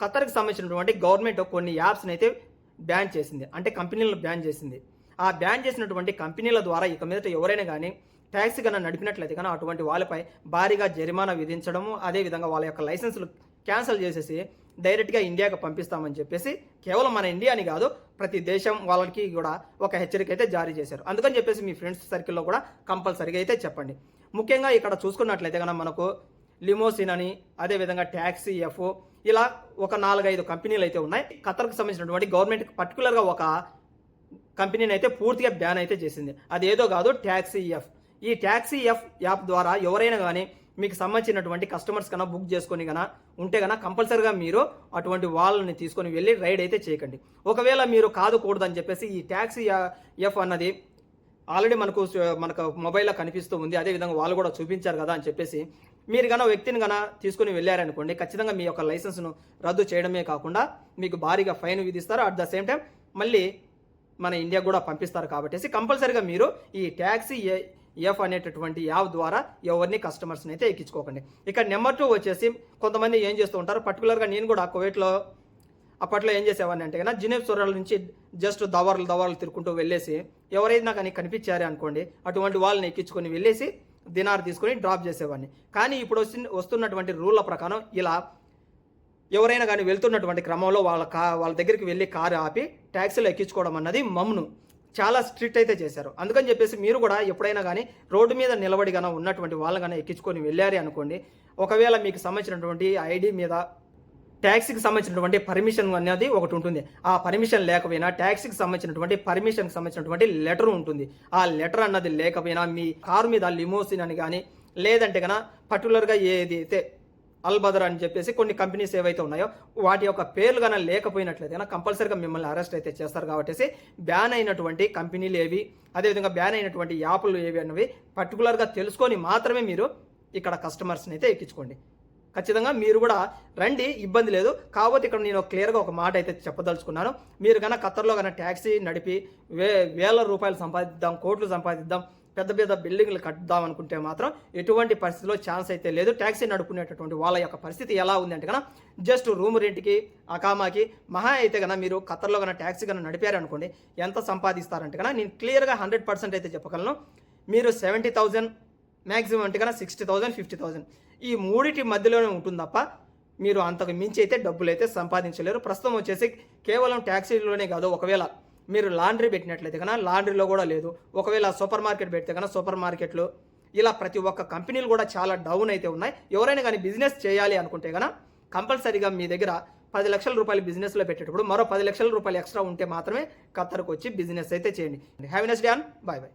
ఖతర్కి సంబంధించినటువంటి గవర్నమెంట్ కొన్ని యాప్స్ని అయితే బ్యాన్ చేసింది. అంటే కంపెనీలను బ్యాన్ చేసింది. ఆ బ్యాన్ చేసినటువంటి కంపెనీల ద్వారా ఇక మీదట ఎవరైనా కానీ ట్యాక్సీ కన్నా నడిపినట్లయితే కానీ అటువంటి వాళ్ళపై భారీగా జరిమానా విధించడము అదేవిధంగా వాళ్ళ యొక్క లైసెన్సులు క్యాన్సిల్ చేసేసి డైరెక్ట్గా ఇండియాకి పంపిస్తామని చెప్పేసి కేవలం మన ఇండియాని కాదు ప్రతి దేశం వాళ్ళకి కూడా ఒక హెచ్చరిక అయితే జారీ చేశారు. అందుకని చెప్పేసి మీ ఫ్రెండ్స్ సర్కిల్లో కూడా కంపల్సరీగా అయితే చెప్పండి. ముఖ్యంగా ఇక్కడ చూసుకున్నట్లయితే కనుక మనకు లిమోసిన్ అని అదేవిధంగా ట్యాక్సీ ఎఫ్ ఇలా ఒక నాలుగైదు కంపెనీలు అయితే ఉన్నాయి. ఖతర్కు సంబంధించినటువంటి గవర్నమెంట్ పర్టికులర్గా ఒక కంపెనీని అయితే పూర్తిగా బ్యాన్ అయితే చేసింది. అది ఏదో కాదు ట్యాక్సీ ఎఫ్. ఈ ట్యాక్సీ ఎఫ్ యాప్ ద్వారా ఎవరైనా కానీ మీకు సంబంధించినటువంటి కస్టమర్స్ కన్నా బుక్ చేసుకొని కన్నా ఉంటే కన్నా కంపల్సరిగా మీరు అటువంటి వాళ్ళని తీసుకొని వెళ్ళి రైడ్ అయితే చేయకండి. ఒకవేళ మీరు కాదుకూడదని చెప్పేసి ఈ ట్యాక్సీ ఎఫ్ అన్నది ఆల్రెడీ మనకు మనకు మొబైల్లో కనిపిస్తూ ఉంది. అదేవిధంగా వాళ్ళు కూడా చూపించారు కదా అని చెప్పేసి మీరు గన వ్యక్తిని గన తీసుకుని వెళ్ళారనుకోండి ఖచ్చితంగా మీ యొక్క లైసెన్స్ను రద్దు చేయడమే కాకుండా మీకు భారీగా ఫైన్ విధిస్తారు. అట్ ద సేమ్ టైం మళ్ళీ మన ఇండియా కూడా పంపిస్తారు కాబట్టి కంపల్సరీగా మీరు ఈ ట్యాక్సీ ఎఫ్ అనేటటువంటి యాప్ ద్వారా ఎవరిని కస్టమర్స్ని అయితే ఎక్కించుకోకండి. ఇక్కడ నెంబర్ టూ వచ్చేసి కొంతమంది ఏం చేస్తూ ఉంటారు పర్టికులర్గా నేను కూడా కువైట్లో అప్పట్లో ఏం చేసేవాడిని అంటే కన్నా జినేవ్ సొర్రల నుంచి జస్ట్ దవర్లు దవర్లు తిరుక్కుంటూ వెళ్ళేసి ఎవరైనా కానీ కనిపించారే అనుకోండి అటువంటి వాళ్ళని ఎక్కించుకొని వెళ్ళేసి దినార్ తీసుకొని డ్రాప్ చేసేవాడిని. కానీ ఇప్పుడు వచ్చి వస్తున్నటువంటి రూళ్ళ ప్రకారం ఇలా ఎవరైనా కానీ వెళ్తున్నటువంటి క్రమంలో వాళ్ళ కా వాళ్ళ దగ్గరికి వెళ్ళి కారు ఆపి ట్యాక్సీలో ఎక్కించుకోవడం అన్నది మమ్ను చాలా స్ట్రిక్ట్ అయితే చేశారు. అందుకని చెప్పేసి మీరు కూడా ఎప్పుడైనా కానీ రోడ్డు మీద నిలబడిగానే ఉన్నటువంటి వాళ్ళని కానీ ఎక్కించుకొని వెళ్ళారు అనుకోండి ఒకవేళ మీకు సంబంధించినటువంటి ఐడి మీద ట్యాక్సీకి సంబంధించినటువంటి పర్మిషన్ అనేది ఒకటి ఉంటుంది. ఆ పర్మిషన్ లేకపోయినా ట్యాక్సీకి సంబంధించినటువంటి పర్మిషన్కి సంబంధించినటువంటి లెటర్ ఉంటుంది. ఆ లెటర్ అన్నది లేకపోయినా మీ కారు మీద లిమోసిన్ అని కానీ లేదంటే కనుక పర్టికులర్గా ఏది అయితే అల్బదర్ అని చెప్పేసి కొన్ని కంపెనీస్ ఏవైతే ఉన్నాయో వాటి యొక్క పేర్లు కన్నా లేకపోయినట్లయితే కనుక కంపల్సరీగా మిమ్మల్ని అరెస్ట్ అయితే చేస్తారు కాబట్టి బ్యాన్ అయినటువంటి కంపెనీలు ఏవి అదేవిధంగా బ్యాన్ అయినటువంటి యాప్లు ఏవి అనేవి పర్టికులర్గా తెలుసుకొని మాత్రమే మీరు ఇక్కడ కస్టమర్స్ని అయితే ఎక్కించుకోండి. ఖచ్చితంగా మీరు కూడా రండి ఇబ్బంది లేదు. కాకపోతే ఇక్కడ నేను క్లియర్గా ఒక మాట అయితే చెప్పదలుచుకున్నాను. మీరు కన్నా ఖత్తర్లో కన్నా ట్యాక్సీ నడిపి వే వేల రూపాయలు సంపాదిద్దాం కోట్లు సంపాదిద్దాం పెద్ద పెద్ద బిల్డింగ్లు కట్టుదాం అనుకుంటే మాత్రం ఎటువంటి పరిస్థితిలో ఛాన్స్ అయితే లేదు. ట్యాక్సీ నడుపుకునేటటువంటి వాళ్ళ యొక్క పరిస్థితి ఎలా ఉంది అంటే కన్నా జస్ట్ రూమ్ రెంట్కి అకామాకి మహా అయితే కన్నా మీరు ఖత్తర్లో కన్నా ట్యాక్సీ కన్నా నడిపారనుకోండి ఎంత సంపాదిస్తారంటే కన్నా నేను క్లియర్గా హండ్రెడ్ పర్సెంట్ అయితే చెప్పగలను. మీరు సెవెంటీ థౌజండ్ మ్యాక్సిమం అంటే కన్నా సిక్స్టీ థౌసండ్ ఫిఫ్టీ థౌసండ్ ఈ మూడిటి మధ్యలోనే ఉంటుంది తప్ప మీరు అంతకు మించి అయితే డబ్బులు అయితే సంపాదించలేరు. ప్రస్తుతం వచ్చేసి కేవలం ట్యాక్సీలోనే కాదు ఒకవేళ మీరు లాండ్రీ పెట్టినట్లయితే కన్నా లాండ్రీలో కూడా లేదు. ఒకవేళ సూపర్ మార్కెట్ పెడితే కన్నా సూపర్ మార్కెట్లో ఇలా ప్రతి ఒక్క కంపెనీలు కూడా చాలా డౌన్ అయితే ఉన్నాయి. ఎవరైనా కానీ బిజినెస్ చేయాలి అనుకుంటే కన్నా కంపల్సరీగా మీ దగ్గర పది లక్షల రూపాయలు బిజినెస్లో పెట్టేటప్పుడు మరో పది లక్షల రూపాయలు ఎక్స్ట్రా ఉంటే మాత్రమే ఖత్తర్కి వచ్చి బిజినెస్ అయితే చేయండి. హ్యావీనెస్ డాన్ బాయ్ బాయ్